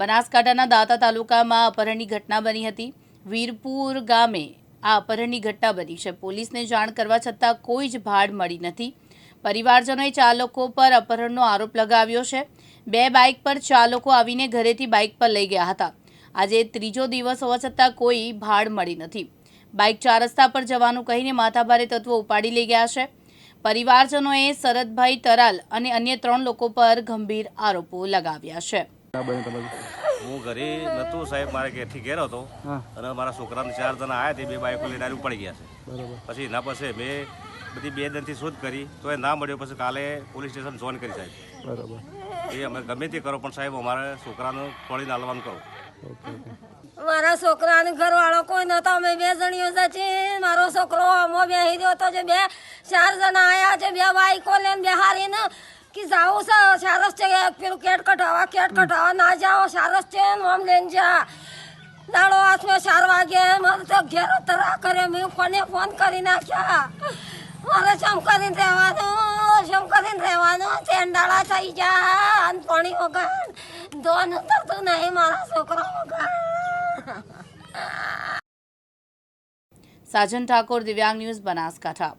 બનાસકાંઠાના દાતા તાલુકામાં અપહરણની ઘટના બની હતી. વીરપુર ગામે આ અપહરણની ઘટના બની છે. પોલીસને જાણ કરવા છતાં કોઈ જ ભાડ મળી નથી. પરિવારજનોએ ચાલકો પર અપહરણનો આરોપ લગાવ્યો છે. બે બાઇક પર ચાલકો આવીને ઘરેથી બાઇક પર લઈ ગયા હતા. આજે ત્રીજો દિવસ હોવા છતાં કોઈ ભાડ મળી નથી. બાઇક ચાર રસ્તા પર જવાનું કહીને માથાભારે તત્વો ઉપાડી લઈ ગયા છે. પરિવારજનોએ શરદભાઈ તરાલ અને અન્ય ત્રણ લોકો પર ગંભીર આરોપો લગાવ્યા છે. હું ઘરે નતો સાહેબ મારે ઘેરથી ઘેર હતો. અને મારા છોકરાને ચાર જણા આવ્યા તે બે બાઈકો લઈને આવી પડી ગયા છે. પછી એના પછી મેં બધી બે દિનથી શોધ કરી તો એ ના મળ્યો પછી કાલે પોલીસ સ્ટેશન જોઈન કરી સાહેબ. બરાબર. એ અમે ગમે તે કરો પણ સાહેબ અમારે છોકરાને પડીને હાલવાનું કરો ઓકે ઓકે. મારા છોકરાને ઘરવાળો કોઈ નતો અમે બે જણીઓ જ છીએ. મારો છોકરો અમો બેહી રહ્યો તો જે બે ચાર જણા આવ્યા છે બે બાઈકો લઈને બેહારીને. કે જાઓ સારસ છે પેલું કેટ કઢાવા કેટ કઢાવા. ના જાઓ સારસ છે આમ લઈને જા. દાડો હાથમાં ચાર વાગે મારે તો ઘેર તરા કરે મેં કોને ફોન કરી નાખ્યા. મારે ચમ કરીને રહેવાનું શમ કરીને રહેવાનું? ચેંડાળા થઈ જા અને પાણી વગર ધોન ઉતરતું નહીં મારા છોકરા વગર સાજન ઠાકોર દિવ્યાંગ ન્યૂઝ બનાસકાંઠા.